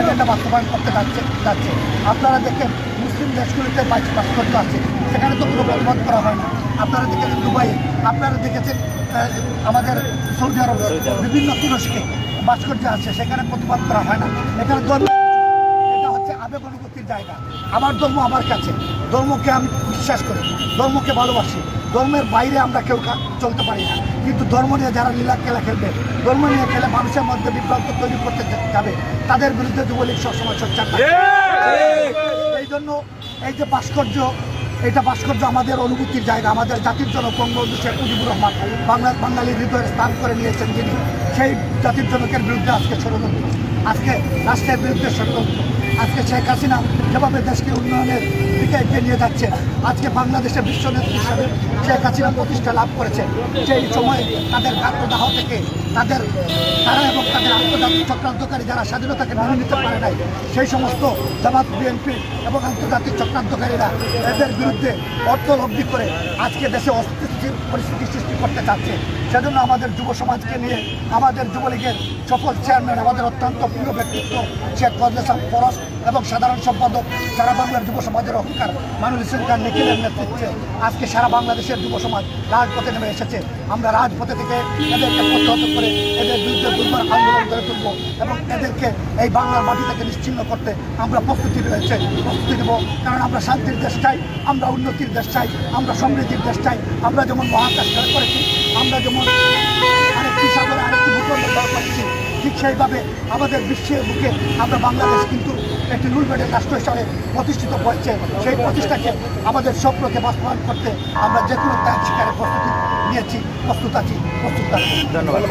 Agenda বাস্তবায়ন করতে যাচ্ছে যাচ্ছে। আপনারা দেখেন মুসলিম দেশগুলিতে বাইশ ভাস্কর্য আছে। সেখানে তো কোনো বলবৎ করা হয় না। আপনারা দেখেছেন দুবাই আপনারা দেখেছেন আমাদের সৌদি আরব বিভিন্ন তুরস্কে ভাস্কর্য আছে সেখানে প্রতিবাদ করা হয় না। এখানে আবেগ জায়গা। আমার ধর্ম আমার কাছে। ধর্মকে আমি বিশ্বাস করি। ধর্মকে ভালোবাসি। ধর্মের বাইরে আমরা কেউ চলতে পারি না। কিন্তু ধর্ম নিয়ে যারা লীলা খেলা খেলবে ধর্ম নিয়ে খেলে মানুষের মধ্যে বিভ্রান্ত তৈরি করতে যাবে। তাদের বিরুদ্ধে যুবলীগ সবসময় সোচ্চার এই জন্য এই যে ভাস্কর্য এটা ভাস্কর্য আমাদের অনুভূতির জায়গা। আমাদের জাতির জনক বঙ্গবন্ধু শেখ মুজিবুর রহমান বাংলা বাঙালির হৃদয়ে স্থান করে নিয়েছেন যিনি। সেই জাতির জনকের বিরুদ্ধে আজকে ষড়যন্ত্র। আজকে রাষ্ট্রের বিরুদ্ধে ষড়যন্ত্র। আজকে শেখ হাসিনা যেভাবে দেশকে উন্নয়নের দিকে এগিয়ে নিয়ে যাচ্ছে, আজকে বাংলাদেশে বিশ্ব নেত্রী হিসাবে শেখ হাসিনা প্রতিষ্ঠা লাভ করেছে। সেই সময়ে তাদের গাত্রদাহ থেকে তাদের তারা এবং তাদের আন্তর্জাতিক চক্রান্তকারী যারা স্বাধীনতাকে মেনে নিতে পারে নাই, সেই সমস্ত জামাত, বিএনপি এবং আন্তর্জাতিক চক্রান্তকারীরা এদের বিরুদ্ধে অর্থ লব্ধি করে আজকে দেশে অস্থিতিশীল পরিস্থিতি সৃষ্টি করতে চাচ্ছে। সেজন্য আমাদের যুব সমাজকে নিয়ে আমাদের যুবলীগের সফল চেয়ারম্যান আমাদের অত্যন্ত প্রিয় ব্যক্তিত্ব শেখ ফজলেসাম ফরস এবং সাধারণ সম্পাদক সারা বাংলার যুব সমাজের অহংকার মানুষ ইসলাম নিখিলের নেতৃত্বে আজকে সারা বাংলাদেশের যুব সমাজ রাজপথে নেমে এসেছে। আমরা রাজপথে থেকে এদেরকে প্রতিহত করে এদের বিরুদ্ধে দুর্বার আন্দোলন করে তুলব এবং এদেরকে এই বাংলার মাটি থেকে নিশ্চিন্ন করতে আমরা প্রস্তুতি রয়েছে। প্রস্তুতি নেব কারণ আমরা শান্তির দেশ চাই, আমরা উন্নতির দেশ চাই, আমরা সমৃদ্ধির দেশ চাই। আমরা যেমন মহাকাশ করেছি আমরা যেমন আরেকটি সাগরে আরেকটি ভূখণ্ড করেছি ঠিক সেইভাবে আমাদের বিশ্বের বুকে আমরা বাংলাদেশ কিন্তু একটি রুলবেডের রাষ্ট্র হিসাবে প্রতিষ্ঠিত হয়েছে সেই প্রতিষ্ঠাকে আমাদের স্বপ্নকে বাস্তবায়ন করতে আমরা যে কোনো ত্যাগ শিকারের প্রস্তুতি নিয়েছি প্রস্তুত আছি প্রস্তুত আছি। ধন্যবাদ।